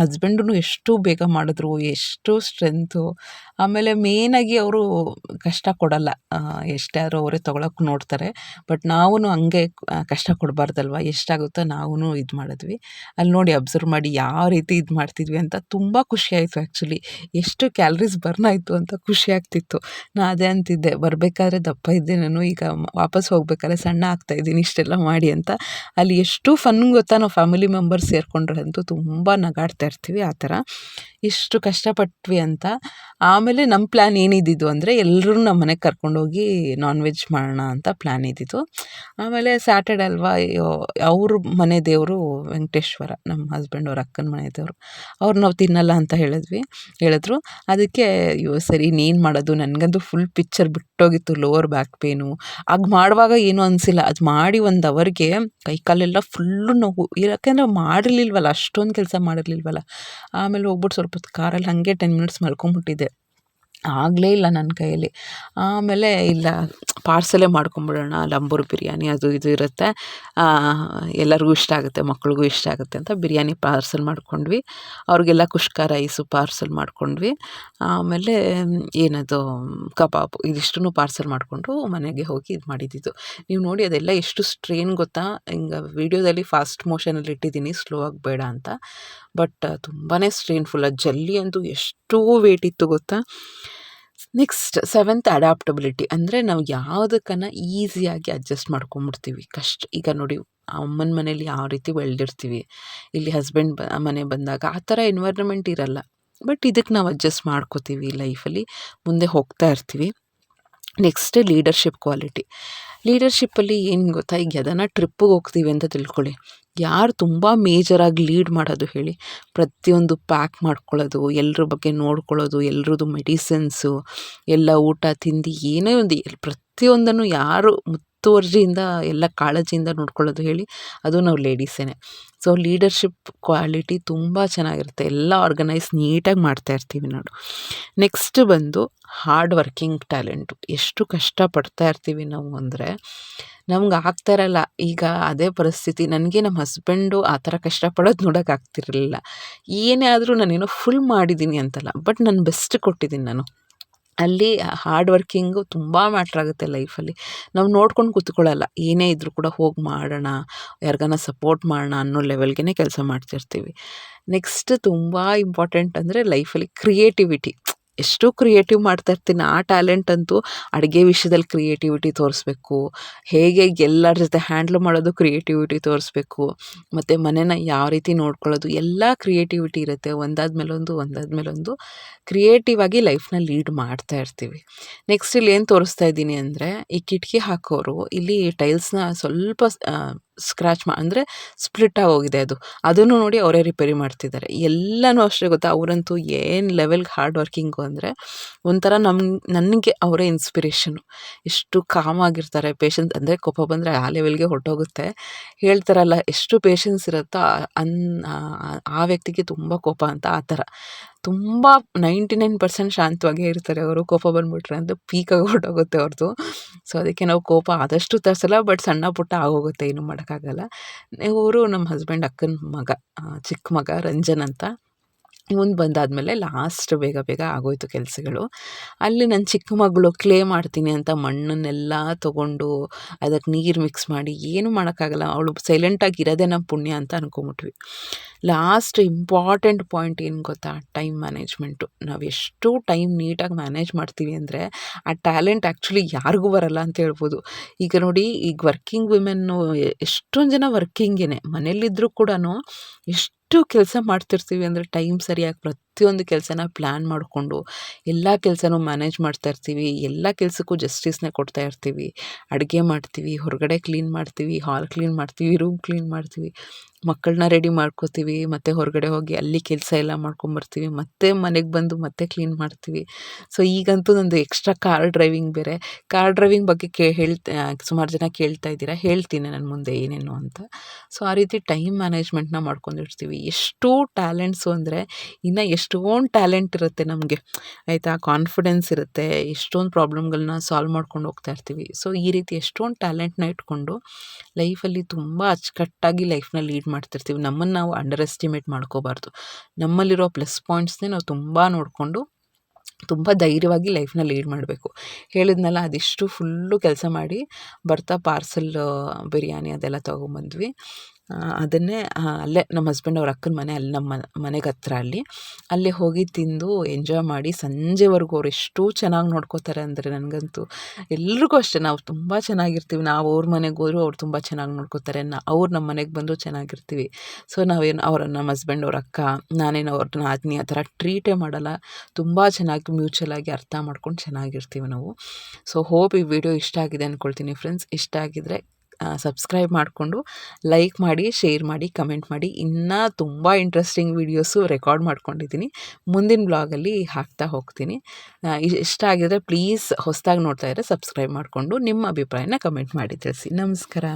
ಹಸ್ಬೆಂಡು ಎಷ್ಟು ಬೇಗ ಮಾಡಿದ್ರು, ಎಷ್ಟು ಸ್ಟ್ರೆಂತು ಆಮೇಲೆ ಮೇಯ್ನಾಗಿ ಅವರು ಕಷ್ಟ ಕೊಡಲ್ಲ. ಎಷ್ಟಾದರೂ ಅವರೇ ತೊಗೊಳಕ್ಕೆ ನೋಡ್ತಾರೆ. ಬಟ್ ನಾವೂ ಹಂಗೆ ಕಷ್ಟ ಕೊಡಬಾರ್ದಲ್ವ? ಎಷ್ಟಾಗುತ್ತೋ ನಾವೂ ಇದು ಮಾಡಿದ್ವಿ. ಅಲ್ಲಿ ನೋಡಿ ಅಬ್ಸರ್ವ್ ಮಾಡಿ ಯಾವ ರೀತಿ ಇದು ಮಾಡ್ತಿದ್ವಿ ಅಂತ ತುಂಬ ಖುಷಿ ಆಯಿತು ಆ್ಯಕ್ಚುಲಿ ಎಷ್ಟು ಕ್ಯಾಲ್ರೀಸ್ ಬರ್ನ್ ಆಯಿತು ಅಂತ ಖುಷಿ ಆಗ್ತಿತ್ತು. ನಾ ಅದೇ ಅಂತಿದ್ದೆ, ಬರಬೇಕಾದ್ರೆ ದಪ್ಪ ಇದ್ದೆ ನಾನು, ಈಗ ವಾಪಸ್ ಹೋಗ್ಬೇಕಾದ್ರೆ ಸಣ್ಣ ಆಗ್ತಾ ಇದ್ದೀನಿ, ಇಷ್ಟೆಲ್ಲ ಮಾಡಿ ಅಂತ. ಅಲ್ಲಿ ಎಷ್ಟು ಫನ್ ಗೊತ್ತಾ ನಾವು ಫ್ಯಾಮಿಲಿ ಮೆಂಬರ್ಸ್ ಸೇರಿಕೊಂಡ್ರೆ ಅಂತೂ ತುಂಬ ನಗಾಡ್ತಾ ಇರ್ತೀವಿ ಆ ಥರ. ಇಷ್ಟು ಕಷ್ಟಪಟ್ವಿ ಅಂತ. ಆಮೇಲೆ ನಮ್ಮ ಪ್ಲ್ಯಾನ್ ಏನಿದ್ದಿದ್ದು ಅಂದರೆ ಎಲ್ಲರೂ ನಮ್ಮ ಮನೆಗೆ ಕರ್ಕೊಂಡೋಗಿ ನಾನ್ ವೆಜ್ ಮಾಡೋಣ ಅಂತ ಪ್ಲ್ಯಾನ್ ಇದ್ದಿತ್ತು ಆಮೇಲೆ ಸ್ಯಾಟರ್ಡೆ ಅಲ್ವಾ ಅವ್ರ ಮನೆ ದೇವರು ವೆಂಕಟೇಶ್ವರ ನಮ್ಮ ಹಸ್ಬೆಂಡ್ ಅವ್ರ ಅಕ್ಕನ ಮನೆ ದೇವರು, ಅವ್ರು ನಾವು ತಿನ್ನಲ್ಲ ಅಂತ ಹೇಳಿದ್ವಿ. ಹೇಳಿದ್ರು, ಅದಕ್ಕೆ, ಅಯ್ಯೋ, ಸರಿ ಇನ್ನೇನು ಮಾಡೋದು, ನನಗಂತೂ ಫುಲ್ ಪಿಕ್ಚರ್ ಬಿಟ್ಟೋಗಿತ್ತು ಲೋವರ್ ಬ್ಯಾಕ್ ಪೇನು ಆಗ ಮಾಡುವಾಗ ಏನೂ ಅನಿಸಿಲ್ಲ, ಅದು ಮಾಡಿ ಒಂದು ಅವರ್ಗೆ ಕೈ ಕಾಲೆಲ್ಲ ಫುಲ್ಲು ನೋವು. ಯಾಕೆಂದರೆ ಮಾಡಿರ್ಲಿಲ್ವಲ್ಲ, ಅಷ್ಟೊಂದು ಕೆಲಸ ಮಾಡಿರ್ಲಿಲ್ವಲ್ಲ. ಆಮೇಲೆ ಹೋಗ್ಬಿಟ್ಟು ಸ್ವಲ್ಪ ಕಾರಲ್ಲಿ ಹಾಗೆ ಟೆನ್ ಮಿನಿಟ್ಸ್ ಮಲ್ಕೊಂಬಿಟ್ಟಿದ್ದೆ. ಆಗಲೇ ಇಲ್ಲ ನನ್ನ ಕೈಯಲ್ಲಿ. ಆಮೇಲೆ ಇಲ್ಲ, ಪಾರ್ಸಲೇ ಮಾಡ್ಕೊಂಬಿಡೋಣ, ಲಂಬೂರ್ ಬಿರಿಯಾನಿ ಅದು ಇದು ಇರುತ್ತೆ. ಎಲ್ಲರಿಗೂ ಇಷ್ಟ ಆಗುತ್ತೆ, ಮಕ್ಳಿಗೂ ಇಷ್ಟ ಆಗುತ್ತೆ ಅಂತ ಬಿರಿಯಾನಿ ಪಾರ್ಸೆಲ್ ಮಾಡ್ಕೊಂಡ್ವಿ. ಅವ್ರಿಗೆಲ್ಲ ಕುಷ್ಕ ರೈಸು ಪಾರ್ಸೆಲ್ ಮಾಡ್ಕೊಂಡ್ವಿ. ಆಮೇಲೆ ಏನದು, ಕಬಾಬ್ ಇದಿಷ್ಟು ಪಾರ್ಸೆಲ್ ಮಾಡಿಕೊಂಡು ಮನೆಗೆ ಹೋಗಿ ಇದು ಮಾಡಿದ್ದಿದ್ದು. ನೀವು ನೋಡಿ ಅದೆಲ್ಲ ಎಷ್ಟು ಸ್ಟ್ರೈನ್ ಗೊತ್ತಾ? ಹಿಂಗೆ ವೀಡಿಯೋದಲ್ಲಿ ಫಾಸ್ಟ್ ಮೋಷನಲ್ಲಿ ಇಟ್ಟಿದ್ದೀನಿ, ಸ್ಲೋ ಆಗಿ ಬೇಡ ಅಂತ. ಬಟ್ ತುಂಬಾ ಸ್ಟ್ರೇನ್ಫುಲ್ ಆ ಜಲ್ಲಿ ಅಂತೂ ಎಷ್ಟೋ ವೇಟ್ ಇತ್ತು ಗೊತ್ತಾ? ನೆಕ್ಸ್ಟ್ ಸೆವೆಂತ್ ಅಡಾಪ್ಟಬಿಲಿಟಿ ಅಂದರೆ ನಾವು ಯಾವುದಕ್ಕನ ಈಸಿಯಾಗಿ ಅಡ್ಜಸ್ಟ್ ಮಾಡ್ಕೊಂಬಿಡ್ತೀವಿ ಕಷ್ಟ, ಈಗ ನೋಡಿ ಅಮ್ಮನ ಮನೇಲಿ ಯಾವ ರೀತಿ ಬೆಳೆದಿರ್ತೀವಿ. ಇಲ್ಲಿ ಹಸ್ಬೆಂಡ್ ಬ, ಮನೆ ಬಂದಾಗ ಆ ಥರ ಎನ್ವೈರ್ನಮೆಂಟ್ ಇರಲ್ಲ. ಬಟ್ ಇದಕ್ಕೆ ನಾವು ಅಡ್ಜಸ್ಟ್ ಮಾಡ್ಕೋತೀವಿ ಲೈಫಲ್ಲಿ ಮುಂದೆ ಹೋಗ್ತಾ ಇರ್ತೀವಿ. ನೆಕ್ಸ್ಟ್ ಲೀಡರ್ಶಿಪ್ ಕ್ವಾಲಿಟಿ ಲೀಡರ್ಶಿಪ್ಪಲ್ಲಿ ಏನು ಗೊತ್ತಾ? ಈಗ ಯಾವ್ದಾನ ಟ್ರಿಪ್ಪಿಗೆ ಹೋಗ್ತೀವಿ ಅಂತ ತಿಳ್ಕೊಳ್ಳಿ. ಯಾರು ತುಂಬ ಮೇಜರಾಗಿ ಲೀಡ್ ಮಾಡೋದು ಹೇಳಿ. ಪ್ರತಿಯೊಂದು ಪ್ಯಾಕ್ ಮಾಡ್ಕೊಳ್ಳೋದು ಎಲ್ಲರ ಬಗ್ಗೆ ನೋಡ್ಕೊಳ್ಳೋದು, ಎಲ್ರದ್ದು ಮೆಡಿಸಿನ್ಸು ಎಲ್ಲ ಊಟ ತಿಂಡಿ, ಏನೇ ಒಂದು, ಪ್ರತಿಯೊಂದನ್ನು ಯಾರು ಮುತುವರ್ಜಿಯಿಂದ ಎಲ್ಲ ಕಾಳಜಿಯಿಂದ ನೋಡ್ಕೊಳ್ಳೋದು ಹೇಳಿ ಅದು ನಾವು ಲೇಡೀಸೇನೆ. ಸೊ, ಲೀಡರ್ಶಿಪ್ ಕ್ವಾಲಿಟಿ ತುಂಬ ಚೆನ್ನಾಗಿರುತ್ತೆ. ಎಲ್ಲ ಆರ್ಗನೈಸ್ ನೀಟಾಗಿ ಮಾಡ್ತಾ ಇರ್ತೀವಿ ನೋಡು. ನೆಕ್ಸ್ಟ್ ಬಂದು ಹಾರ್ಡ್ ವರ್ಕಿಂಗ್ ಟ್ಯಾಲೆಂಟು. ಎಷ್ಟು ಕಷ್ಟಪಡ್ತಾ ಇರ್ತೀವಿ ನಾವು ಅಂದರೆ ನಮ್ಗೆ ಆಗ್ತಾ ಇರಲ್ಲ. ಈಗ ಅದೇ ಪರಿಸ್ಥಿತಿ. ನನಗೆ ನಮ್ಮ ಹಸ್ಬೆಂಡು ಆ ಥರ ಕಷ್ಟಪಡೋದು ನೋಡೋಕೆ ಆಗ್ತಿರಲಿಲ್ಲ. ಏನೇ ಆದರೂ ನಾನೇನೋ ಫುಲ್ ಮಾಡಿದ್ದೀನಿ ಅಂತಲ್ಲ. ಬಟ್ ನಾನು ಬೆಸ್ಟ್ ಕೊಟ್ಟಿದ್ದೀನಿ ನಾನು. ಅಲ್ಲಿ ಹಾರ್ಡ್ ವರ್ಕಿಂಗು ತುಂಬ ಮ್ಯಾಟ್ರಾಗುತ್ತೆ ಲೈಫಲ್ಲಿ ನಾವು ನೋಡ್ಕೊಂಡು ಕೂತ್ಕೊಳ್ಳಲ್ಲ, ಏನೇ ಇದ್ದರೂ ಕೂಡ ಹೋಗಿ ಮಾಡೋಣ, ಯಾರಿಗಾನ ಸಪೋರ್ಟ್ ಮಾಡೋಣ ಅನ್ನೋ ಲೆವೆಲ್ಗೆ ಕೆಲಸ ಮಾಡ್ತಿರ್ತೀವಿ. ನೆಕ್ಸ್ಟ್ ತುಂಬ ಇಂಪಾರ್ಟೆಂಟ್ ಅಂದರೆ ಲೈಫಲ್ಲಿ ಕ್ರಿಯೇಟಿವಿಟಿ ಎಷ್ಟು ಕ್ರಿಯೇಟಿವ್ ಮಾಡ್ತಾ ಇರ್ತೀನಿ. ಆ ಟ್ಯಾಲೆಂಟ್ ಅಂತೂ ಅಡುಗೆ ವಿಷಯದಲ್ಲಿ ಕ್ರಿಯೇಟಿವಿಟಿ ತೋರಿಸ್ಬೇಕು. ಹೇಗೆ ಎಲ್ಲರ ಜೊತೆ ಹ್ಯಾಂಡ್ಲ್ ಮಾಡೋದು ಕ್ರಿಯೇಟಿವಿಟಿ ತೋರಿಸ್ಬೇಕು. ಮತ್ತು ಮನೇನ ಯಾವ ರೀತಿ ನೋಡ್ಕೊಳ್ಳೋದು, ಎಲ್ಲ ಕ್ರಿಯೇಟಿವಿಟಿ ಇರುತ್ತೆ. ಒಂದಾದ ಮೇಲೊಂದು ಒಂದಾದ ಮೇಲೊಂದು ಕ್ರಿಯೇಟಿವ್ ಆಗಿ ಲೈಫ್ನ ಲೀಡ್ ಮಾಡ್ತಾ ಇರ್ತೀವಿ. ನೆಕ್ಸ್ಟ್ ಇಲ್ಲಿ ಏನು ತೋರಿಸ್ತಾ ಇದ್ದೀನಿ ಅಂದರೆ, ಈ ಕಿಟಕಿ ಹಾಕೋರು, ಇಲ್ಲಿ ಟೈಲ್ಸ್ನ ಸ್ವಲ್ಪ ಸ್ಕ್ರ್ಯಾಚ್ ಮಾ ಅಂದರೆ ಸ್ಪ್ಲಿಟ್ ಹೋಗಿದೆ ಅದು. ಅದನ್ನು ನೋಡಿ ಅವರೇ ರಿಪೇರಿ ಮಾಡ್ತಿದ್ದಾರೆ. ಎಲ್ಲನೂ ಅಷ್ಟೇ ಗೊತ್ತಾ? ಅವರಂತೂ ಏನು ಲೆವೆಲ್ಗೆ ಹಾರ್ಡ್ ವರ್ಕಿಂಗು ಅಂದರೆ ಒಂಥರ ನಮ್ಮ ನನಗೆ ಅವರೇ ಇನ್ಸ್ಪಿರೇಷನು ಎಷ್ಟು ಕಾಮ್ ಆಗಿರ್ತಾರೆ. ಪೇಷನ್ಸ್ ಅಂದರೆ ಕೋಪ ಬಂದರೆ ಆ ಲೆವೆಲ್ಗೆ ಹೊರಟೋಗುತ್ತೆ. ಹೇಳ್ತಾರಲ್ಲ, ಎಷ್ಟು ಪೇಷನ್ಸ್ ಇರುತ್ತೋ ಅನ್ ಆ ವ್ಯಕ್ತಿಗೆ ತುಂಬ ಕೋಪ ಅಂತ ಆ ಥರ. ತುಂಬ ನೈಂಟಿ ನೈನ್ ಪರ್ಸೆಂಟ್ ಶಾಂತವಾಗೇ ಇರ್ತಾರೆ ಅವರು. ಕೋಪ ಬಂದುಬಿಟ್ರೆ ಅಂತ ಪೀಕಾಗಿ ಹೊರಟೋಗುತ್ತೆ ಅವ್ರದ್ದು ಸೊ ಅದಕ್ಕೆ ನಾವು ಕೋಪ ಆದಷ್ಟು ತರಿಸಲ್ಲ ಬಟ್ ಸಣ್ಣ ಪುಟ್ಟ ಆಗೋಗುತ್ತೆ ಏನು ಮಾಡೋಕ್ಕಾಗಲ್ಲ. ಇವರು ನಮ್ಮ ಹಸ್ಬೆಂಡ್ ಅಕ್ಕನ ಮಗ ಚಿಕ್ಕ ಮಗ ರಂಜನ್ ಅಂತ. ಇವನು ಬಂದಾದಮೇಲೆ ಲಾಸ್ಟ್ ಬೇಗ ಬೇಗ ಆಗೋಯ್ತು ಕೆಲಸಗಳು. ಅಲ್ಲಿ ನನ್ನ ಚಿಕ್ಕ ಮಗಳು ಕ್ಲೇ ಮಾಡ್ತೀನಿ ಅಂತ ಮಣ್ಣನ್ನೆಲ್ಲ ತೊಗೊಂಡು ಅದಕ್ಕೆ ನೀರು ಮಿಕ್ಸ್ ಮಾಡಿ ಏನು ಮಾಡೋಕ್ಕಾಗಲ್ಲ, ಅವಳು ಸೈಲೆಂಟಾಗಿ ಇರೋದೇ ನಮ್ಮ ಪುಣ್ಯ ಅಂತ ಅನ್ಕೊಂಬಿಟ್ವಿ. ಲಾಸ್ಟ್ ಇಂಪಾರ್ಟೆಂಟ್ ಪಾಯಿಂಟ್ ಏನು ಗೊತ್ತಾ? Time management. ನಾವು ಎಷ್ಟು ಟೈಮ್ ನೀಟಾಗಿ ಮ್ಯಾನೇಜ್ ಮಾಡ್ತೀವಿ ಅಂದರೆ ಆ ಟ್ಯಾಲೆಂಟ್ ಆ್ಯಕ್ಚುಲಿ ಯಾರಿಗೂ ಬರಲ್ಲ ಅಂತ ಹೇಳ್ಬೋದು. ಈಗ ನೋಡಿ, ಈಗ ವರ್ಕಿಂಗ್ ವಿಮೆನ್ನು ಎಷ್ಟೊಂದು ಜನ ವರ್ಕಿಂಗೇನೆ ಮನೇಲಿದ್ದರೂ ಕೂಡ ಎಷ್ಟು ಎಷ್ಟು ಕೆಲಸ ಮಾಡ್ತಿರ್ತೀವಿ ಅಂದರೆ ಟೈಮ್ ಸರಿಯಾಗಿ ಪ್ರತಿಯೊಂದು ಕೆಲಸನ ಪ್ಲ್ಯಾನ್ ಮಾಡಿಕೊಂಡು ಎಲ್ಲ ಕೆಲಸನೂ ಮ್ಯಾನೇಜ್ ಮಾಡ್ತಾ ಇರ್ತೀವಿ. ಎಲ್ಲ ಕೆಲಸಕ್ಕೂ ಜಸ್ಟಿಸ್ನೇ ಕೊಡ್ತಾ ಇರ್ತೀವಿ. ಅಡುಗೆ ಮಾಡ್ತೀವಿ, ಹೊರಗಡೆ ಕ್ಲೀನ್ ಮಾಡ್ತೀವಿ ಹಾಲ್ ಕ್ಲೀನ್ ಮಾಡ್ತೀವಿ ರೂಮ್ ಕ್ಲೀನ್ ಮಾಡ್ತೀವಿ. ಮಕ್ಕಳನ್ನ ರೆಡಿ ಮಾಡ್ಕೋತೀವಿ, ಮತ್ತು ಹೊರಗಡೆ ಹೋಗಿ ಅಲ್ಲಿ ಕೆಲಸ ಎಲ್ಲ ಮಾಡ್ಕೊಂಬರ್ತೀವಿ, ಮತ್ತೆ ಮನೆಗೆ ಬಂದು ಮತ್ತೆ ಕ್ಲೀನ್ ಮಾಡ್ತೀವಿ. ಸೊ ಈಗಂತೂ ನಂದು ಎಕ್ಸ್ಟ್ರಾ ಕಾರ್ ಡ್ರೈವಿಂಗ್ ಬೇರೆ. ಕಾರ್ ಡ್ರೈವಿಂಗ್ ಬಗ್ಗೆ ಕೇ ಹೇಳ್ತಾ ಸುಮಾರು ಜನ ಕೇಳ್ತಾ ಇದ್ದೀರಾ? ಹೇಳ್ತೀನಿ ನಾನು ಮುಂದೆ ಏನೇನು ಅಂತ. ಸೊ ಆ ರೀತಿ ಟೈಮ್ ಮ್ಯಾನೇಜ್ಮೆಂಟ್ನ ಮಾಡ್ಕೊಂಡಿರ್ತೀವಿ. ಎಷ್ಟು ಟ್ಯಾಲೆಂಟ್ಸು ಅಂದರೆ ಇನ್ನು ಎಷ್ಟೊಂದು ಟ್ಯಾಲೆಂಟ್ ಇರುತ್ತೆ ನಮಗೆ. ಆಯಿತಾ? ಕಾನ್ಫಿಡೆನ್ಸ್ ಇರುತ್ತೆ. ಎಷ್ಟೊಂದು ಪ್ರಾಬ್ಲಮ್ಗಳನ್ನ ಸಾಲ್ವ್ ಮಾಡ್ಕೊಂಡು ಹೋಗ್ತಾ ಇರ್ತೀವಿ. ಸೊ ಈ ರೀತಿ ಎಷ್ಟೊಂದು ಟ್ಯಾಲೆಂಟ್ನ ಇಟ್ಕೊಂಡು ಲೈಫಲ್ಲಿ ತುಂಬ ಅಚ್ಚುಕಟ್ಟಾಗಿ ಲೈಫ್ನ ಲೀಡ್ ಮಾಡ್ತಿರ್ತೀವಿ. ನಮ್ಮನ್ನು ನಾವು ಅಂಡರ್ ಎಸ್ಟಿಮೇಟ್ ಮಾಡ್ಕೋಬಾರ್ದು. ನಮ್ಮಲ್ಲಿರೋ ಪ್ಲಸ್ ಪಾಯಿಂಟ್ಸ್ನೇ ನಾವು ತುಂಬ ನೋಡಿಕೊಂಡು ತುಂಬ ಧೈರ್ಯವಾಗಿ ಲೈಫ್ನ ಲೀಡ್ ಮಾಡಬೇಕು. ಹೇಳಿದ್ನಲ್ಲ, ಅದಿಷ್ಟು ಫುಲ್ಲು ಕೆಲಸ ಮಾಡಿ ಬರ್ತಾ ಪಾರ್ಸಲ್ ಬಿರಿಯಾನಿ ಅದೆಲ್ಲ ತೊಗೊಂಬಂದ್ವಿ. ಅದನ್ನೇ ಅಲ್ಲೇ ನಮ್ಮ ಹಸ್ಬೆಂಡ್ ಅವ್ರ ಅಕ್ಕನ ಮನೆ, ಅಲ್ಲಿ ನಮ್ಮ ಮನೆಗೆ ಹತ್ರ ಅಲ್ಲಿ. ಅಲ್ಲಿ ಹೋಗಿ ತಿಂದು ಎಂಜಾಯ್ ಮಾಡಿ ಸಂಜೆವರೆಗೂ ಅವ್ರು ಎಷ್ಟು ಚೆನ್ನಾಗಿ ನೋಡ್ಕೋತಾರೆ ಅಂದರೆ ನನಗಂತೂ ಎಲ್ರಿಗೂ ಅಷ್ಟೇ. ನಾವು ತುಂಬ ಚೆನ್ನಾಗಿರ್ತೀವಿ. ನಾವು ಅವ್ರ ಮನೆಗೆ ಹೋದ್ರು ಅವ್ರು ತುಂಬ ಚೆನ್ನಾಗಿ ನೋಡ್ಕೋತಾರೆ. ನಾ, ಅವ್ರು ನಮ್ಮ ಮನೆಗೆ ಬಂದು ಚೆನ್ನಾಗಿರ್ತೀವಿ. ಸೊ ನಾವೇನು, ಅವ್ರ, ನಮ್ಮ ಹಸ್ಬೆಂಡ್ ಅವ್ರ ಅಕ್ಕ, ನಾನೇನು ಅವ್ರನ್ನ ಆಜ್ಞೆ ಆ ಥರ ಟ್ರೀಟೇ ಮಾಡಲ್ಲ. ತುಂಬ ಚೆನ್ನಾಗಿ ಮ್ಯೂಚುವಲ್ ಆಗಿ ಅರ್ಥ ಮಾಡ್ಕೊಂಡು ಚೆನ್ನಾಗಿರ್ತೀವಿ ನಾವು. ಸೊ ಹೋಪ್ ಈ ವಿಡಿಯೋ ಇಷ್ಟ ಆಗಿದೆ ಅಂದ್ಕೊಳ್ತೀನಿ ಫ್ರೆಂಡ್ಸ್ ಇಷ್ಟ ಆಗಿದ್ರೆ ಸಬ್ಸ್ಕ್ರೈಬ್ ಮಾಡಿಕೊಂಡು ಲೈಕ್ ಮಾಡಿ ಶೇರ್ ಮಾಡಿ ಕಮೆಂಟ್ ಮಾಡಿ. ಇನ್ನೂ ತುಂಬ ಇಂಟ್ರೆಸ್ಟಿಂಗ್ ವೀಡಿಯೋಸು ರೆಕಾರ್ಡ್ ಮಾಡ್ಕೊಂಡಿದ್ದೀನಿ. ಮುಂದಿನ ಬ್ಲಾಗಲ್ಲಿ ಹಾಕ್ತಾ ಹೋಗ್ತೀನಿ. ಇಷ್ಟ ಆಗಿದ್ರೆ ಪ್ಲೀಸ್ ಹೊಸದಾಗಿ ನೋಡ್ತಾ ಇದ್ದರೆ ಸಬ್ಸ್ಕ್ರೈಬ್ ಮಾಡಿಕೊಂಡು ನಿಮ್ಮ ಅಭಿಪ್ರಾಯನ ಕಮೆಂಟ್ ಮಾಡಿ ತಿಳಿಸಿ. ನಮಸ್ಕಾರ.